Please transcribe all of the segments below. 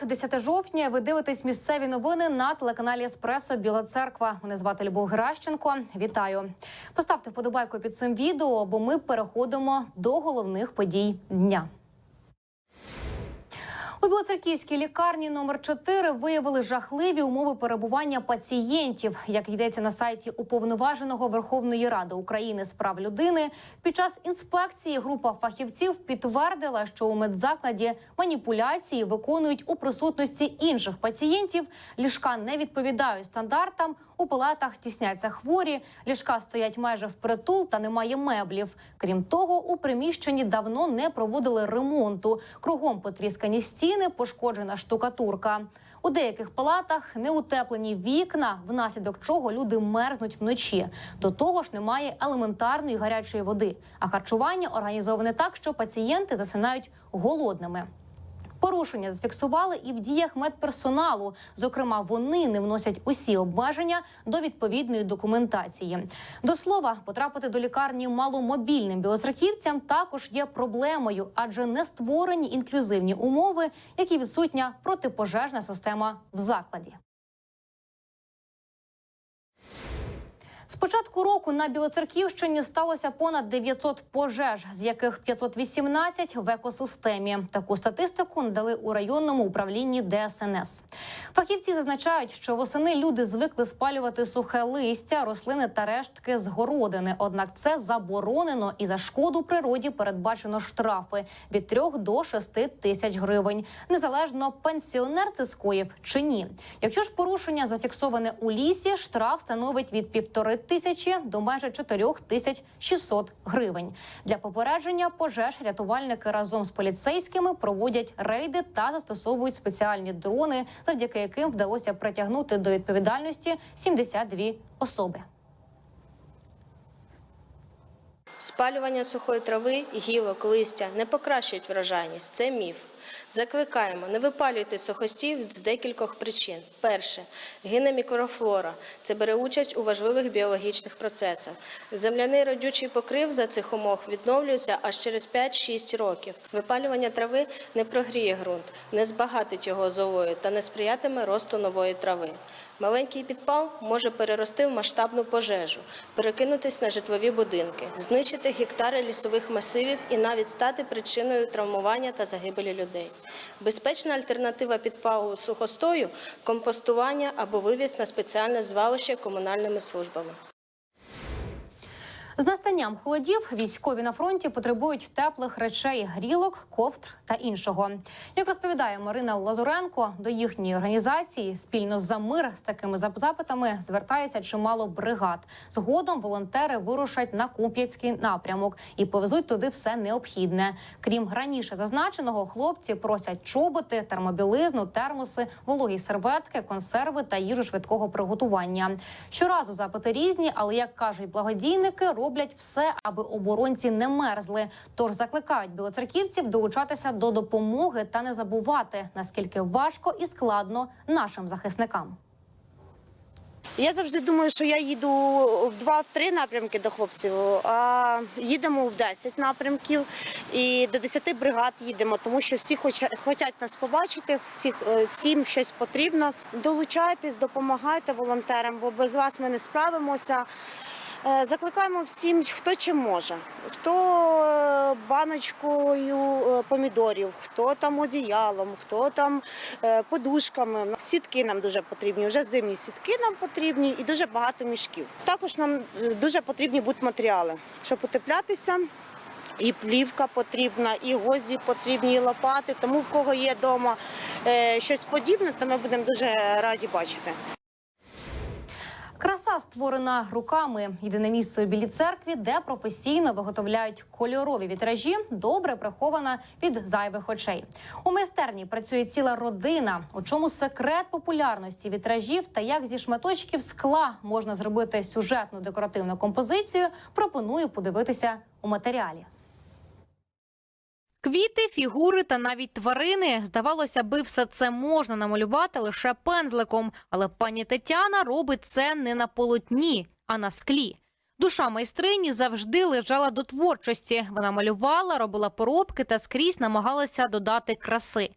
Четверг, 10 жовтня. Ви дивитесь місцеві новини на телеканалі Еспресо Біла Церква. Мене звати Любов Геращенко. Вітаю. Поставте вподобайку під цим відео, бо ми переходимо до головних подій дня. У Білоцерківській лікарні номер 4 виявили жахливі умови перебування пацієнтів. Як йдеться на сайті уповноваженого Верховної Ради України з прав людини, під час інспекції група фахівців підтвердила, що у медзакладі маніпуляції виконують у присутності інших пацієнтів. Ліжка не відповідають стандартам. У палатах тісняться хворі, ліжка стоять майже впритул та немає меблів. Крім того, у приміщенні давно не проводили ремонту. Кругом потріскані стіни, пошкоджена штукатурка. У деяких палатах неутеплені вікна, внаслідок чого люди мерзнуть вночі. До того ж, немає елементарної гарячої води. А харчування організоване так, що пацієнти засинають голодними. Порушення зафіксували і в діях медперсоналу. Зокрема, вони не вносять усі обмеження до відповідної документації. До слова, потрапити до лікарні маломобільним білоцерківцям також є проблемою, адже не створені інклюзивні умови, які відсутня протипожежна система в закладі. З початку року на Білоцерківщині сталося понад 900 пожеж, з яких 518 в екосистемі. Таку статистику надали у районному управлінні ДСНС. Фахівці зазначають, що восени люди звикли спалювати сухе листя, рослини та рештки з городини. Однак це заборонено і за шкоду природі передбачено штрафи від 3 до 6 тисяч гривень. Незалежно пенсіонер це скоїв чи ні. Якщо ж порушення зафіксоване у лісі, штраф становить від півтори тисячі до майже 4 тисяч 600 гривень. Для попередження пожеж рятувальники разом з поліцейськими проводять рейди та застосовують спеціальні дрони, завдяки яким вдалося притягнути до відповідальності 72 особи. Спалювання сухої трави, гілок, листя не покращують врожайність. Це міф. Закликаємо, не випалюйте сухостів з декількох причин. Перше, гине мікрофлора. Це бере участь у важливих біологічних процесах. Земляний родючий покрив за цих умов відновлюється аж через 5-6 років. Випалювання трави не прогріє ґрунт, не збагатить його золою та не сприятиме росту нової трави. Маленький підпал може перерости в масштабну пожежу, перекинутись на житлові будинки, знищити гектари лісових масивів і навіть стати причиною травмування та загибелі людей. Безпечна альтернатива підпалу сухостою компостування або вивіз на спеціальне звалище комунальними службами. З настанням холодів військові на фронті потребують теплих речей, грілок, ковдр та іншого. Як розповідає Марина Лазуренко, до їхньої організації спільно за мир з такими запитами звертається чимало бригад. Згодом волонтери вирушать на Куп'янський напрямок і повезуть туди все необхідне. Крім раніше зазначеного, хлопці просять чоботи, термобілизну, термоси, вологі серветки, консерви та їжу швидкого приготування. Щоразу запити різні, але як кажуть благодійники, роблять все, аби оборонці не мерзли. Тож закликають білоцерківців долучатися до допомоги та не забувати наскільки важко і складно нашим захисникам. Я завжди думаю, що я їду в два-три напрямки до хлопців, а їдемо в 10 напрямків і до 10 бригад їдемо, тому що всі хочуть нас побачити, всіх, е, всім щось потрібно. Долучайтесь, допомагайте волонтерам, бо без вас ми не справимося. Е, Закликаємо всім, хто чим може. Хто е, баночкою е, помідорів, хто там одіялом, хто там подушками. Сітки нам дуже потрібні. Вже зимні сітки нам потрібні і дуже багато мішків. Також нам дуже потрібні будуть матеріали, щоб утеплятися. І плівка потрібна, і гвозді потрібні, і лопати. Тому в кого є вдома щось подібне, то ми будемо дуже раді бачити. Краса створена руками. Єдине місце у білій церкві, де професійно виготовляють кольорові вітражі, добре прихована від зайвих очей. У майстерні працює ціла родина. У чому секрет популярності вітражів та як зі шматочків скла можна зробити сюжетну декоративну композицію, пропоную подивитися у матеріалі. Квіти, фігури та навіть тварини. Здавалося би, все це можна намалювати лише пензликом, але пані Тетяна робить це не на полотні, а на склі. Душа майстрині завжди лежала до творчості. Вона малювала, робила поробки та скрізь намагалася додати краси.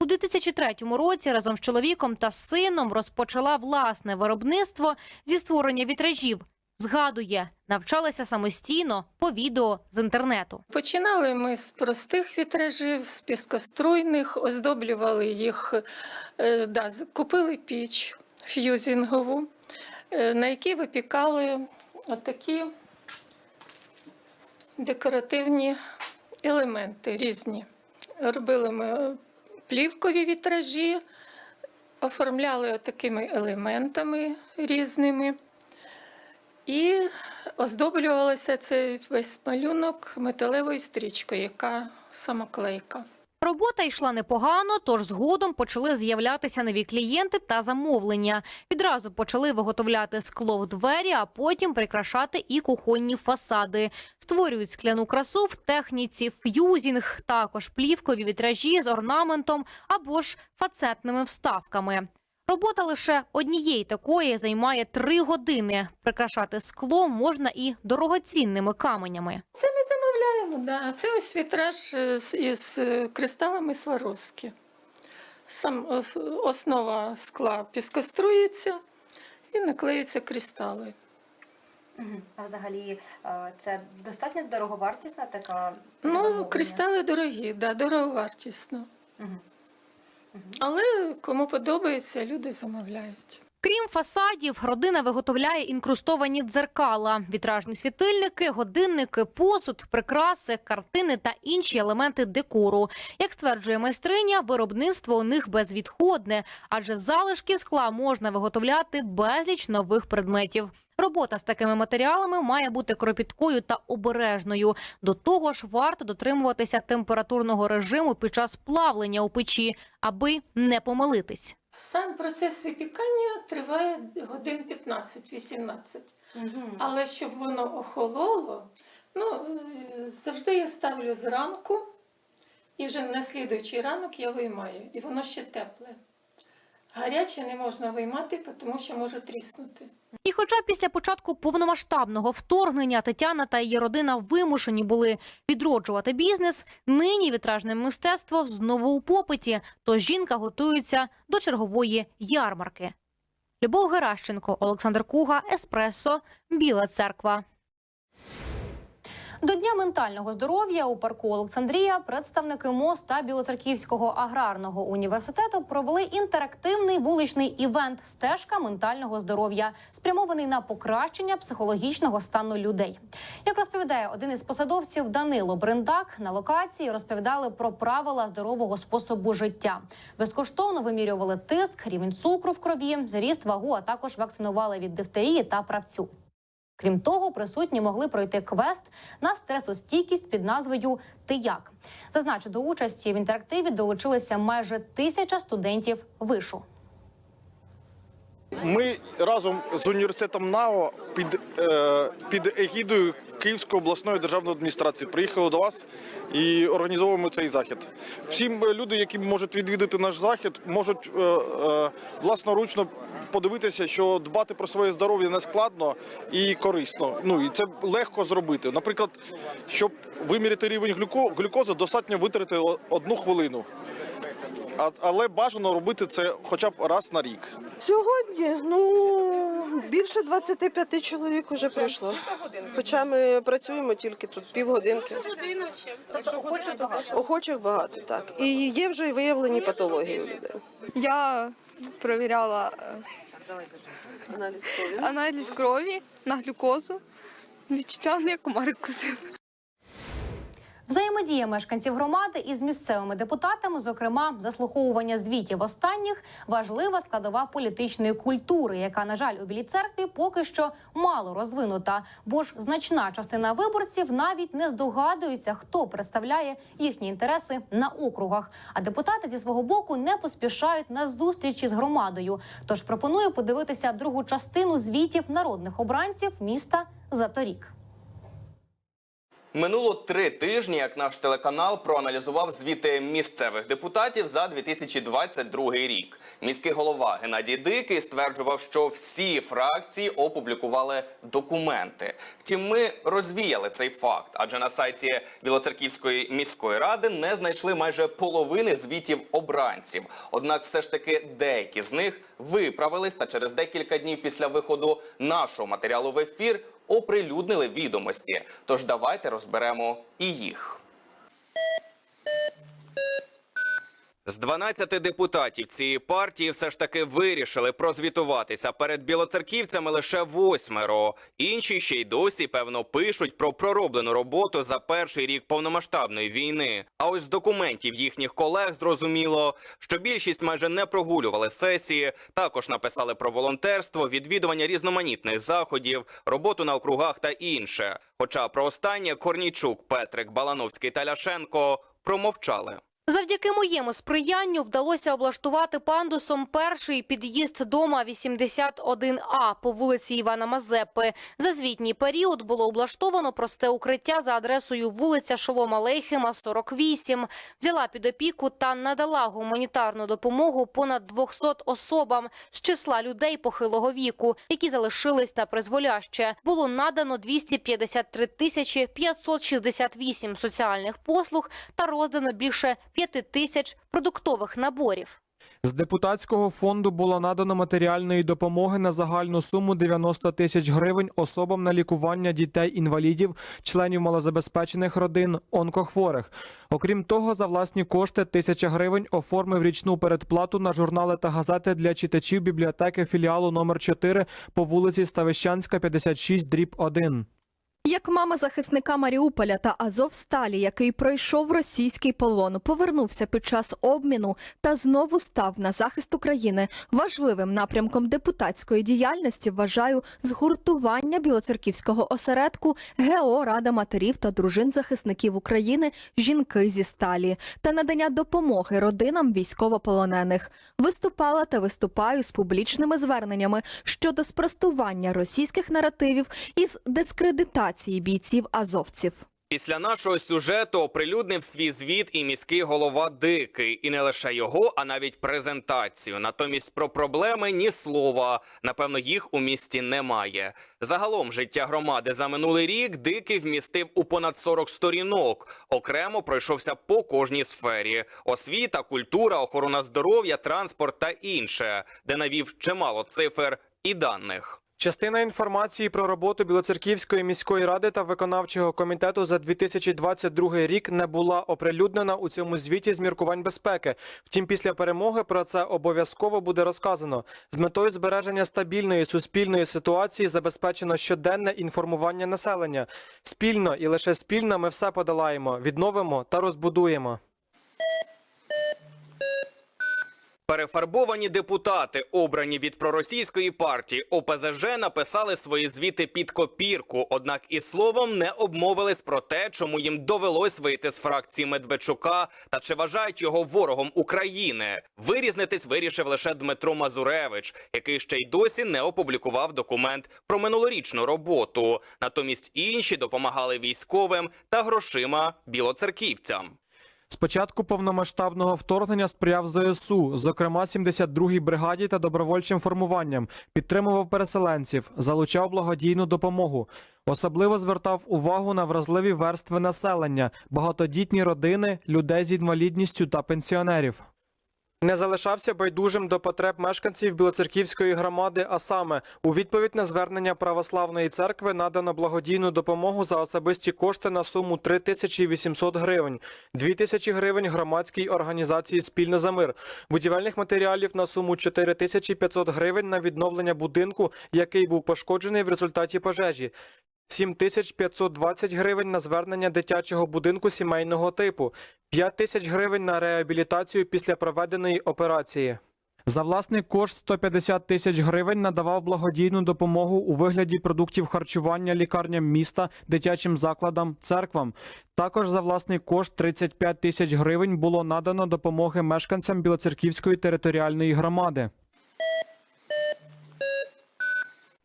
У 2003 році разом з чоловіком та сином розпочала власне виробництво зі створення вітражів. Згадує, навчалася самостійно по відео з інтернету. Починали ми з простих вітражів, з піскоструйних, оздоблювали їх, е, да, купили піч ф'юзінгову, е, на якій випікали отакі декоративні елементи різні. Робили ми плівкові вітражі, оформляли такими елементами різними. І оздоблювалося цей весь малюнок металевою стрічкою, яка самоклейка. Робота йшла непогано, тож згодом почали з'являтися нові клієнти та замовлення. Відразу почали виготовляти скло в двері, а потім прикрашати і кухонні фасади. Створюють скляну красу в техніці ф'юзінг, також плівкові вітражі з орнаментом або ж фацетними вставками. Робота лише однієї такої займає три години. Прикрашати скло можна і дорогоцінними каменями. Це ми замовляємо. Да. Це ось вітраж е, із е, кристалами Сваровські. Сам е, основа скла піскострується і наклеюються кристали. А взагалі це достатньо дороговартісна така Ну, кристали дорогі, да, дороговартісно. Але кому подобається, люди замовляють. Крім фасадів, родина виготовляє інкрустовані дзеркала, вітражні світильники, годинники, посуд, прикраси, картини та інші елементи декору. Як стверджує майстриня, виробництво у них безвідходне, адже з залишків скла можна виготовляти безліч нових предметів. Робота з такими матеріалами має бути кропіткою та обережною. До того ж, варто дотримуватися температурного режиму під час плавлення у печі, аби не помилитись. Сам процес випікання триває годин 15-18. Але щоб воно охололо, ну, е, завжди я ставлю зранку, і вже на слідуючий ранок я виймаю, і воно ще тепле. Гаряче не можна виймати, тому що може тріснути. І хоча після початку повномасштабного вторгнення Тетяна та її родина вимушені були відроджувати бізнес, нині вітражне мистецтво знову у попиті, тож жінка готується до чергової ярмарки. Любов Геращенко, Олександр Куга, Еспресо, Біла Церква. До Дня ментального здоров'я у парку Олександрія представники МОЗ та Білоцерківського аграрного університету провели інтерактивний вуличний івент Стежка ментального здоров'я, спрямований на покращення психологічного стану людей. Як розповідає один із посадовців Данило Бриндак, на локації розповідали про правила здорового способу життя. Безкоштовно вимірювали тиск, рівень цукру в крові, зріст вагу, а також вакцинували від дифтерії та правцю. Крім того, присутні могли пройти квест на стресостійкість під назвою Ти як зазначу до участі в інтерактиві долучилися майже тисяча студентів вишу. Ми разом з університетом НАО під, е, під егідою Київської обласної державної адміністрації приїхали до вас і організовуємо цей захід. Всі люди, які можуть відвідати наш захід, можуть е, е, власноручно подивитися, що дбати про своє здоров'я не складно і корисно. Ну і це легко зробити. Наприклад, щоб виміряти рівень глюко, глюкози, достатньо витратити одну хвилину. А, але бажано робити це хоча б раз на рік. Сьогодні ну більше 25 чоловік вже прийшло. Хоча ми працюємо тільки тут півгодинки. Охочих багато, так. І є вже виявлені патології у людей. Я перевіряла е, Аналіз крові. аналіз крові на глюкозу. Відчуття як комарик кусив. Взаємодія мешканців громади із місцевими депутатами, зокрема заслуховування звітів останніх, важлива складова політичної культури, яка, на жаль, у білій церкві поки що мало розвинута. Бо ж значна частина виборців навіть не здогадується, хто представляє їхні інтереси на округах. А депутати зі свого боку не поспішають на зустрічі з громадою. Тож пропоную подивитися другу частину звітів народних обранців міста за торік. Минуло три тижні, як наш телеканал проаналізував звіти місцевих депутатів за 2022 рік. Міський голова Геннадій Дикий стверджував, що всі фракції опублікували документи. Втім, ми розвіяли цей факт, адже на сайті Білоцерківської міської ради не знайшли майже половини звітів обранців. Однак, все ж таки, деякі з них виправились та через декілька днів після виходу нашого матеріалу в ефір оприлюднили відомості. Тож давайте розберемо і їх. З 12 депутатів цієї партії все ж таки вирішили прозвітуватися перед білоцерківцями лише восьмеро. Інші ще й досі певно пишуть про пророблену роботу за перший рік повномасштабної війни. А ось з документів їхніх колег зрозуміло, що більшість майже не прогулювали сесії. Також написали про волонтерство, відвідування різноманітних заходів, роботу на округах та інше. Хоча про останнє Корнійчук, Петрик, Балановський та Ляшенко промовчали. Завдяки моєму сприянню вдалося облаштувати пандусом перший під'їзд дома 81А по вулиці Івана Мазепи. За звітній період було облаштовано просте укриття за адресою вулиця Шолома Лейхема, 48. Взяла під опіку та надала гуманітарну допомогу понад 200 особам з числа людей похилого віку, які залишились на призволяще. Було надано 253 тисячі 568 соціальних послуг та роздано більше 5 тисяч продуктових наборів. З депутатського фонду було надано матеріальної допомоги на загальну суму 90 тисяч гривень особам на лікування дітей-інвалідів, членів малозабезпечених родин, онкохворих. Окрім того, за власні кошти тисяча гривень оформив річну передплату на журнали та газети для читачів бібліотеки філіалу номер 4 по вулиці Ставищанська, 56, дріб 1. Як мама захисника Маріуполя та Азовсталі, який пройшов російський полон, повернувся під час обміну та знову став на захист України, важливим напрямком депутатської діяльності вважаю згуртування білоцерківського осередку ГО Рада матерів та дружин захисників України жінки зі сталі та надання допомоги родинам військовополонених. Виступала та виступаю з публічними зверненнями щодо спростування російських наративів із дискредитації бійців азовців. Після нашого сюжету оприлюднив свій звіт і міський голова Дикий, і не лише його, а навіть презентацію. Натомість про проблеми ні слова. Напевно, їх у місті немає. Загалом життя громади за минулий рік Дикий вмістив у понад 40 сторінок. Окремо пройшовся по кожній сфері: освіта, культура, охорона здоров'я, транспорт та інше, де навів чимало цифр і даних. Частина інформації про роботу Білоцерківської міської ради та виконавчого комітету за 2022 рік не була оприлюднена у цьому звіті з міркувань безпеки. Втім, після перемоги про це обов'язково буде розказано. З метою збереження стабільної суспільної ситуації забезпечено щоденне інформування населення. Спільно і лише спільно ми все подолаємо, відновимо та розбудуємо. Перефарбовані депутати, обрані від проросійської партії ОПЗЖ, написали свої звіти під копірку, однак і словом не обмовились про те, чому їм довелось вийти з фракції Медведчука та чи вважають його ворогом України. Вирізнитись вирішив лише Дмитро Мазуревич, який ще й досі не опублікував документ про минулорічну роботу. Натомість інші допомагали військовим та грошима білоцерківцям. З початку повномасштабного вторгнення сприяв ЗСУ, зокрема 72-й бригаді та добровольчим формуванням, підтримував переселенців, залучав благодійну допомогу. Особливо звертав увагу на вразливі верстви населення, багатодітні родини, людей з інвалідністю та пенсіонерів. Не залишався байдужим до потреб мешканців Білоцерківської громади, а саме у відповідь на звернення православної церкви надано благодійну допомогу за особисті кошти на суму 3800 гривень, 2000 гривень громадській організації Спільно за мир, будівельних матеріалів на суму 4500 гривень на відновлення будинку, який був пошкоджений в результаті пожежі. 7520 гривень на звернення дитячого будинку сімейного типу, 5 тисяч гривень на реабілітацію після проведеної операції. За власний кошт 150 тисяч гривень надавав благодійну допомогу у вигляді продуктів харчування лікарням міста, дитячим закладам, церквам. Також за власний кошт 35 тисяч гривень було надано допомоги мешканцям Білоцерківської територіальної громади.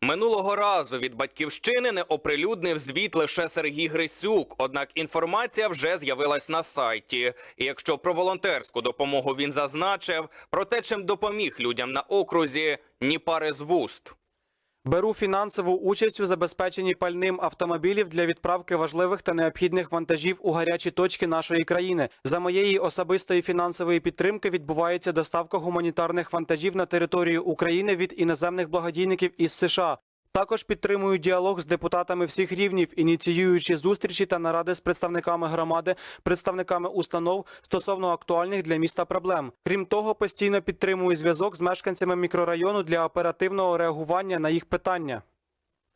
Минулого разу від батьківщини не оприлюднив звіт лише Сергій Грисюк. Однак інформація вже з'явилась на сайті. І якщо про волонтерську допомогу він зазначив, про те, чим допоміг людям на окрузі, ні пари з вуст. Беру фінансову участь у забезпеченні пальним автомобілів для відправки важливих та необхідних вантажів у гарячі точки нашої країни. За моєї особистої фінансової підтримки відбувається доставка гуманітарних вантажів на територію України від іноземних благодійників із США. Також підтримую діалог з депутатами всіх рівнів, ініціюючи зустрічі та наради з представниками громади, представниками установ стосовно актуальних для міста проблем. Крім того, постійно підтримую зв'язок з мешканцями мікрорайону для оперативного реагування на їх питання.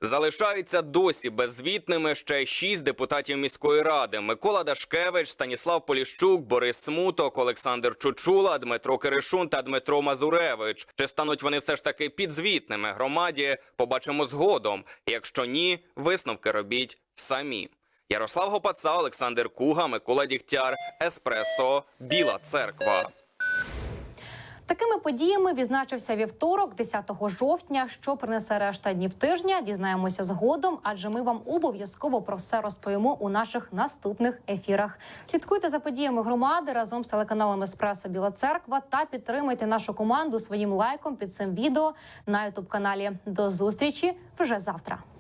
Залишаються досі беззвітними ще шість депутатів міської ради: Микола Дашкевич, Станіслав Поліщук, Борис Смуток, Олександр Чучула, Дмитро Киришун та Дмитро Мазуревич. Чи стануть вони все ж таки підзвітними громаді? Побачимо згодом. Якщо ні, висновки робіть самі. Ярослав Гопаца, Олександр Куга, Микола Дігтяр, Еспресо, Біла Церква. Такими подіями відзначився вівторок, 10 жовтня. Що принесе решта днів тижня? Дізнаємося згодом, адже ми вам обов'язково про все розповімо у наших наступних ефірах. Слідкуйте за подіями громади разом з телеканалом Еспресо Біла Церква та підтримуйте нашу команду своїм лайком під цим відео на ютуб каналі. До зустрічі вже завтра.